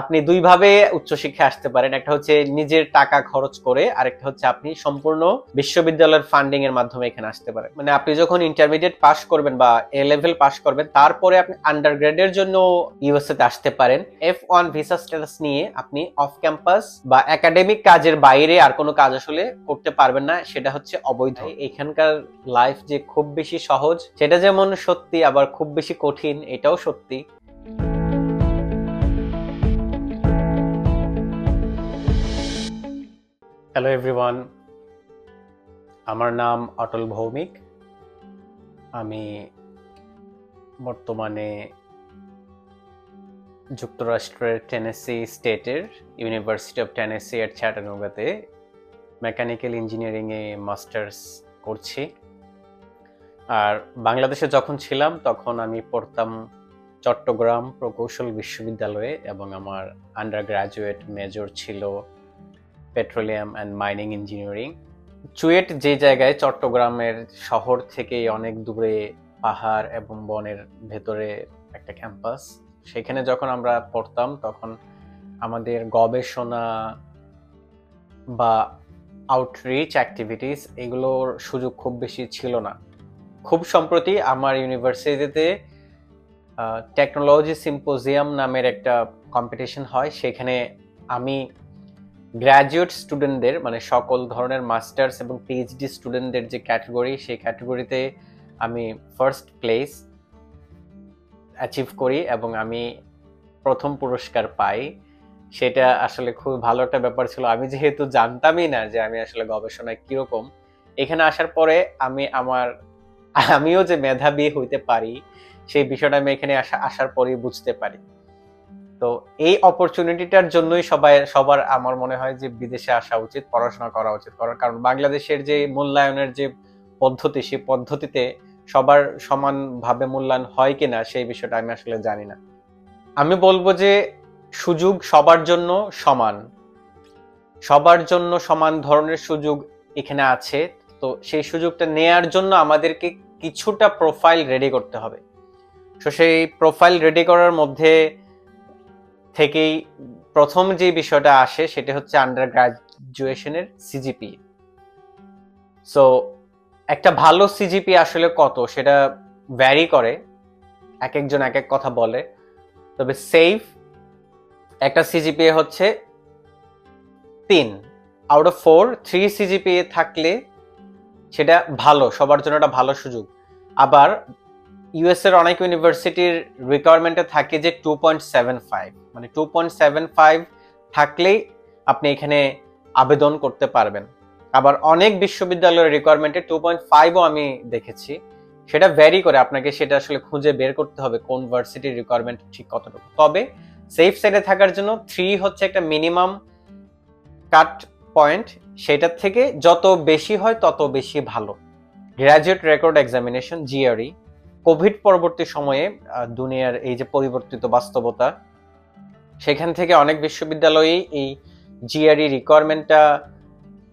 আপনি দুইভাবে উচ্চশিক্ষায় আসতে পারেন। একটা হচ্ছে নিজের টাকা খরচ করে আরেকটা হচ্ছে আপনি সম্পূর্ণ বিশ্ববিদ্যালয়ের ফান্ডিং এর মাধ্যমে এখানে আসতে পারেন। মানে আপনি যখন ইন্টারমিডিয়েট পাস করবেন বা এ লেভেল পাস করবেন তারপরে আপনি আন্ডার গ্রেডের জন্য ইউএসএ তে আসতে পারেন। এফ ওয়ান ভিসা স্ট্যাটাস নিয়ে আপনি অফ ক্যাম্পাস বা একাডেমিক কাজের বাইরে আর কোনো কাজ আসলে করতে পারবেন না সেটা হচ্ছে অবৈধ। এখানকার লাইফ যে খুব বেশি সহজ সেটা যেমন সত্যি আবার খুব বেশি কঠিন এটাও সত্যি। হ্যালো এভরিওয়ান আমার নাম অটল ভৌমিক। আমি বর্তমানে যুক্তরাষ্ট্রের টেনেসি স্টেটের ইউনিভার্সিটি অফ টেনেসি এর চ্যাটানুগাতে মেকানিক্যাল ইঞ্জিনিয়ারিংয়ে মাস্টার্স করছি। আর বাংলাদেশে যখন ছিলাম, তখন আমি পড়তাম চট্টগ্রাম প্রকৌশল বিশ্ববিদ্যালয়ে এবং আমার আন্ডার গ্রাজুয়েট মেজর ছিল petroleum and mining engineering CUET যে জায়গায় চট্টগ্রামের শহর থেকে অনেক দূরে পাহাড় এবং বনের ভেতরে একটা ক্যাম্পাস সেখানে যখন আমরা পড়তাম তখন আমাদের গবেষণা বা আউটরিচ অ্যাক্টিভিটিস এগুলোর সুযোগ খুব বেশি ছিল না। খুব সম্প্রতি আমার ইউনিভার্সিটিতে টেকনোলজি সিম্পোজিয়াম নামের একটা কম্পিটিশন হয়, সেখানে আমি গ্র্যাজুয়েট স্টুডেন্টদের মানে সকল ধরনের মাস্টার্স এবং পিএইচডি স্টুডেন্টদের যে ক্যাটাগরি সেই ক্যাটাগরিতে আমি ফার্স্ট প্লেস অ্যাচিভ করি এবং আমি প্রথম পুরস্কার পাই। সেটা আসলে খুব ভালো একটা ব্যাপার ছিল। আমি যেহেতু জানতামই না যে আমি আসলে গবেষণায় কীরকম, এখানে আসার পরে আমি আমার, আমিও যে মেধাবী হইতে পারি, সেই বিষয়টা আমি এখানে আসা, আসার পরেই বুঝতে পারি। তো এই অপরচুনিটিটার জন্যই সবাই, সবার আমার মনে হয় যে বিদেশে আসা উচিত, পড়াশোনা করা উচিত। করার কারণ বাংলাদেশের যে মূল্যায়নের যে পদ্ধতি, সেই পদ্ধতিতে সবার সমানভাবে মূল্যায়ন হয় কিনা, সেই বিষয়টা আমি আসলে জানি না। আমি বলব যে সুযোগ সবার জন্য সমান। সবার জন্য সমান ধরনের সুযোগ এখানে আছে। তো সেই সুযোগটা নেয়ার জন্য আমাদেরকে কিছুটা প্রোফাইল রেডি করতে হবে। তো সেই প্রোফাইল রেডি করার মধ্যে থেকেই প্রথম যে বিষয়টা আসে সেটা হচ্ছে আন্ডার গ্রাজুয়েশনের সিজিপি সো একটা ভালো সিজিপি আসলে কত সেটা ভ্যারি করে এক একজন এক এক কথা বলে। তবে সেফ একটা সিজিপিএ হচ্ছে তিন। Out of four three CGPA থাকলে সেটা ভালো, সবার জন্য একটা ভালো সুযোগ। আবার ইউএস এর অনেক ইউনিভার্সিটির রিকোয়ারমেন্টে থাকে যে টু পয়েন্ট সেভেন ফাইভ মানে টু পয়েন্ট সেভেন ফাইভ থাকলেই আপনি এখানে আবেদন করতে পারবেন। আবার অনেক বিশ্ববিদ্যালয়ের রিকোয়ারমেন্টে টু পয়েন্ট ফাইভও আমি দেখেছি। সেটা ভ্যারি করে আপনাকে সেটা আসলে খুঁজে বের করতে হবে কোন ভার্সিটির রিকোয়ারমেন্ট ঠিক কতটুকু। তবে সেফ সাইডে থাকার জন্য থ্রি হচ্ছে একটা মিনিমাম কাট পয়েন্ট সেটার থেকে যত বেশি হয় তত বেশি ভালো। Graduate record examination GRE COVID পরবর্তী সময়ে দুনিয়ার এই যে পরিবর্তিত বাস্তবতা, সেখান থেকে অনেক বিশ্ববিদ্যালয়েই এই জিআরই রিকোয়ারমেন্টটা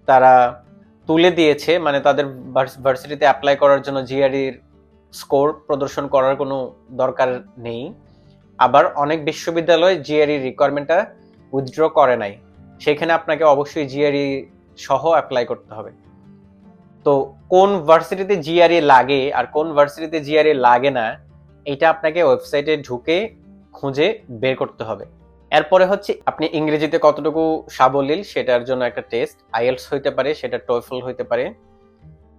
তারা তুলে দিয়েছে। মানে তাদের ভার্সিটিতে অ্যাপ্লাই করার জন্য জিআরইর স্কোর প্রদর্শন করার কোনো দরকার নেই। আবার অনেক বিশ্ববিদ্যালয় জিআরই রিকোয়ারমেন্টটা উইথড্র করে নাই। সেখানে আপনাকে অবশ্যই জিআরই সহ অ্যাপ্লাই করতে হবে। তো কোন ভার্সিটিতে জিআরএ লাগে আর কোন ভার্সিটিতে জিআরএ লাগে না, এটা আপনাকে ওয়েবসাইটে ঢুকে খুঁজে বের করতে হবে। এরপরে হচ্ছে আপনি ইংরেজিতে কতটুকু সাবলীল সেটার জন্য একটা টেস্ট আইএলস হইতে পারে, সেটা টোয়েফল হইতে পারে।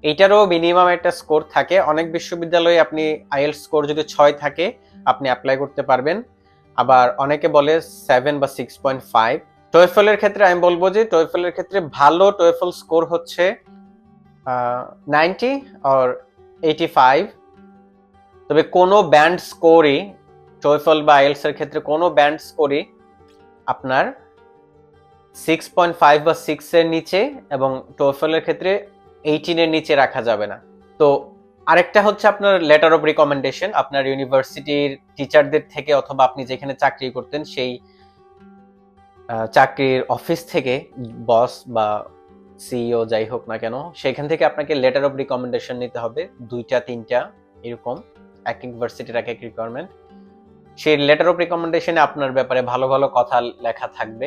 এইটারও মিনিমাম একটা স্কোর থাকে। অনেক বিশ্ববিদ্যালয়ে আপনি আইএলস স্কোর যদি ছয় থাকে, আপনি অ্যাপ্লাই করতে পারবেন। আবার অনেকে বলে সেভেন বা সিক্স পয়েন্ট ফাইভ টোয়েফলের ক্ষেত্রে আমি বলব যে টোয়েফলের ক্ষেত্রে ভালো টোয়েফল স্কোর হচ্ছে নাইনটি আর এইটি ফাইভ তবে কোনো ব্যান্ড স্কোরই টোয়েফল বা আইএলস এর ক্ষেত্রে কোনো ব্যান্ড স্কোরই আপনার সিক্স পয়েন্ট ফাইভ বা সিক্স এর নিচে এবং টোয়েফলের ক্ষেত্রে এইটিনের নিচে রাখা যাবে না। তো আরেকটা হচ্ছে আপনার লেটার অফ রিকমেন্ডেশন আপনার ইউনিভার্সিটির টিচারদের থেকে অথবা আপনি যেখানে চাকরি করতেন, সেই চাকরির অফিস থেকে বস বা সিইও যাই হোক না কেন, সেখান থেকে আপনাকে লেটার অফ রিকমেন্ডেশন নিতে হবে, দুইটা, তিনটা, এরকম, এক এক ভার্সিটির এক এক রিকোয়ারমেন্ট সেই লেটার অফ রিকমেন্ডেশনে আপনার ব্যাপারে ভালো ভালো কথা লেখা থাকবে।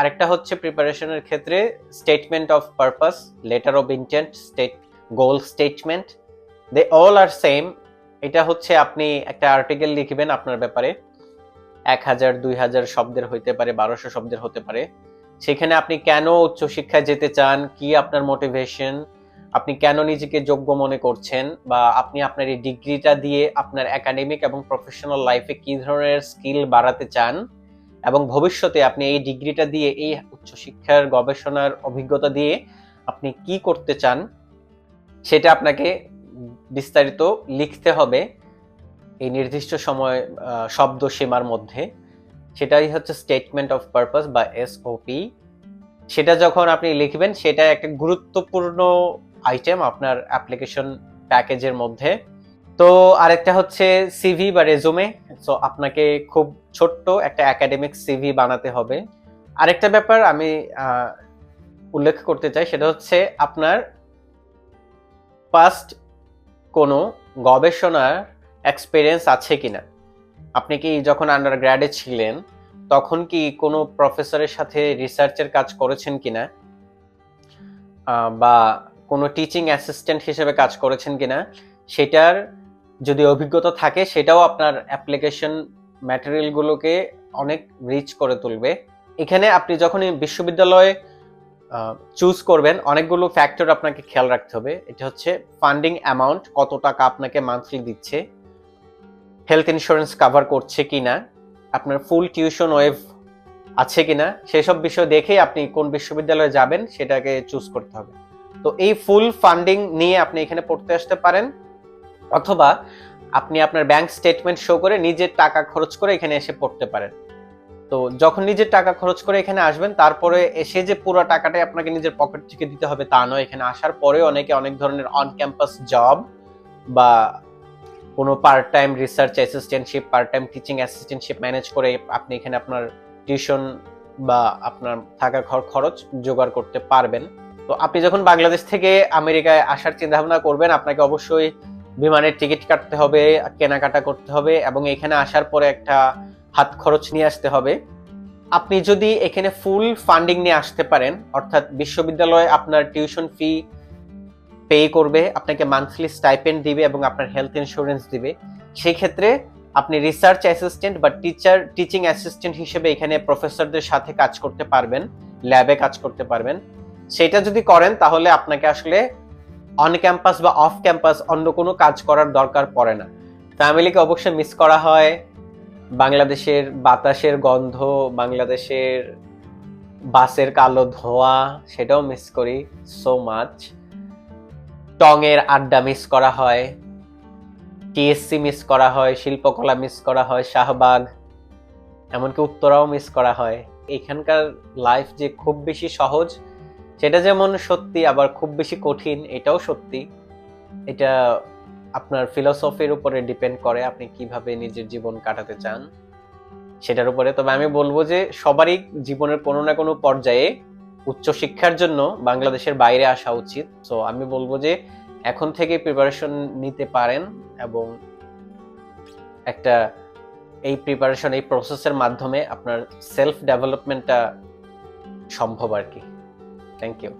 আরেকটা হচ্ছে প্রিপারেশনের ক্ষেত্রে statement of purpose letter of intent state goal statement they all are same এটা হচ্ছে আপনি একটা আর্টিকেল লিখবেন আপনার ব্যাপারে। এক হাজার, দুই হাজার শব্দের হইতে পারে, বারোশো শব্দের হতে পারে। সেখানে আপনি কেন উচ্চশিক্ষায় যেতে চান? কি আপনার মোটিভেশন আপনি কেন নিজেকে যোগ্য মনে করছেন? বা আপনি আপনার এই ডিগ্রিটা দিয়ে আপনার একাডেমিক এবং প্রফেশনাল লাইফে কি ধরনের স্কিল বাড়াতে চান? এবং ভবিষ্যতে আপনি এই ডিগ্রিটা দিয়ে, এই উচ্চশিক্ষার গবেষণার অভিজ্ঞতা দিয়ে আপনি কি করতে চান? সেটা আপনাকে বিস্তারিত লিখতে হবে এই নির্দিষ্ট সময় শব্দ সীমার মধ্যে। সেটাই হচ্ছে স্টেটমেন্ট অফ পারপাস বা এসওপি সেটা যখন আপনি লিখবেন, সেটা একটা গুরুত্বপূর্ণ আইটেম আপনার অ্যাপ্লিকেশন প্যাকেজের মধ্যে। তো আরেকটা হচ্ছে সিভি বা রেজুমে সো আপনাকে খুব ছোট্ট একটা একাডেমিক সিভি বানাতে হবে। আরেকটা ব্যাপার আমি উল্লেখ করতে চাই, সেটা হচ্ছে আপনার পাস্ট কোনো গবেষণার এক্সপিরিয়েন্স আছে কিনা। আপনি কি যখন আন্ডার গ্র্যাডে ছিলেন, তখন কি কোনো প্রফেসরের সাথে রিসার্চের কাজ করেছেন কিনা? বা কোনো টিচিং অ্যাসিস্ট্যান্ট হিসেবে কাজ করেছেন কিনা? সেটার যদি অভিজ্ঞতা থাকে, সেটাও আপনার অ্যাপ্লিকেশন ম্যাটেরিয়ালগুলোকে অনেক রিচ করে তুলবে। এখানে আপনি যখনই বিশ্ববিদ্যালয়ে চুজ করবেন, অনেকগুলো ফ্যাক্টর আপনাকে খেয়াল রাখতে হবে। এটা হচ্ছে ফান্ডিং অ্যামাউন্ট কত টাকা আপনাকে মান্থলি দিচ্ছে। হেলথ ইন্স্যুরেন্স কভার করছে কি না আপনার ফুল টিউশন ওয়েভ আছে কিনা, সেসব বিষয় দেখে আপনি কোন বিশ্ববিদ্যালয়ে যাবেন সেটাকে চুজ করতে হবে। তো এই ফুল ফান্ডিং নিয়ে আপনি এখানে পড়তে আসতে পারেন, অথবা আপনি আপনার ব্যাংক স্টেটমেন্ট শো করে নিজের টাকা খরচ করে এখানে এসে পড়তে পারেন। তো যখন নিজের টাকা খরচ করে এখানে আসবেন, তারপরে এসে যে পুরো টাকাটাই আপনাকে নিজের পকেট থেকে দিতে হবে তা নয়। এখানে আসার পরে অনেকে অনেক ধরনের অন ক্যাম্পাস জব বা কোনো part time research assistantship part time teaching assistantship manage করে আপনি এখানে আপনার টিউশন বা আপনার থাকা ঘর খরচ জোগাড় করতে পারবেন। তো আপনি যখন বাংলাদেশ থেকে আমেরিকায় আসার চিন্তা ভাবনা করবেন, আপনাকে অবশ্যই বিমানের টিকিট কাটতে হবে, কেনাকাটা করতে হবে এবং এখানে আসার পরে একটা হাত খরচ নিয়ে আসতে হবে। আপনি যদি এখানে ফুল ফান্ডিং নিয়ে আসতে পারেন, অর্থাৎ বিশ্ববিদ্যালয়ে আপনার টিউশন ফি পে করবে, আপনাকে মান্থলি স্টাইপেন্ড দিবে এবং আপনার হেলথ ইন্স্যুরেন্স দিবে। সেই ক্ষেত্রে আপনি রিসার্চ অ্যাসিস্ট্যান্ট বা টিচার টিচিং অ্যাসিস্ট্যান্ট হিসেবে এখানে প্রফেসরদের সাথে কাজ করতে পারবেন ল্যাবে কাজ করতে পারবেন। সেটা যদি করেন, তাহলে আপনাকে আসলে অন ক্যাম্পাস বা অফ ক্যাম্পাস অন্য কোনো কাজ করার দরকার পড়ে না। ফ্যামিলিকে অবশ্যই মিস করা হয়। বাংলাদেশের বাতাসের গন্ধ, বাংলাদেশের বাসের কালো ধোঁয়া, সেটাও মিস করি সো মাচ টঙের আড্ডা মিস করা হয় টিএসসি মিস করা হয়, শিল্পকলা মিস করা হয়, শাহবাগ, এমনকি উত্তরাও মিস করা হয়। এখানকার লাইফ যে খুব বেশি সহজ, সেটা যেমন সত্যি, আবার খুব বেশি কঠিন, এটাও সত্যি। এটা আপনার ফিলোসফির উপরে ডিপেন্ড করে আপনি কীভাবে নিজের জীবন কাটাতে চান। সেটার উপরে, তবে আমি বলব যে সবারই জীবনের কোনো না কোনো পর্যায়ে উচ্চশিক্ষার জন্য বাংলাদেশের বাইরে আসা উচিত। তো আমি বলব যে এখন থেকে প্রিপারেশন নিতে পারেন এবং একটা এই প্রিপারেশন এই প্রসেসের মাধ্যমে আপনার সেলফ ডেভেলপমেন্টটা সম্ভব আর কি। Thank you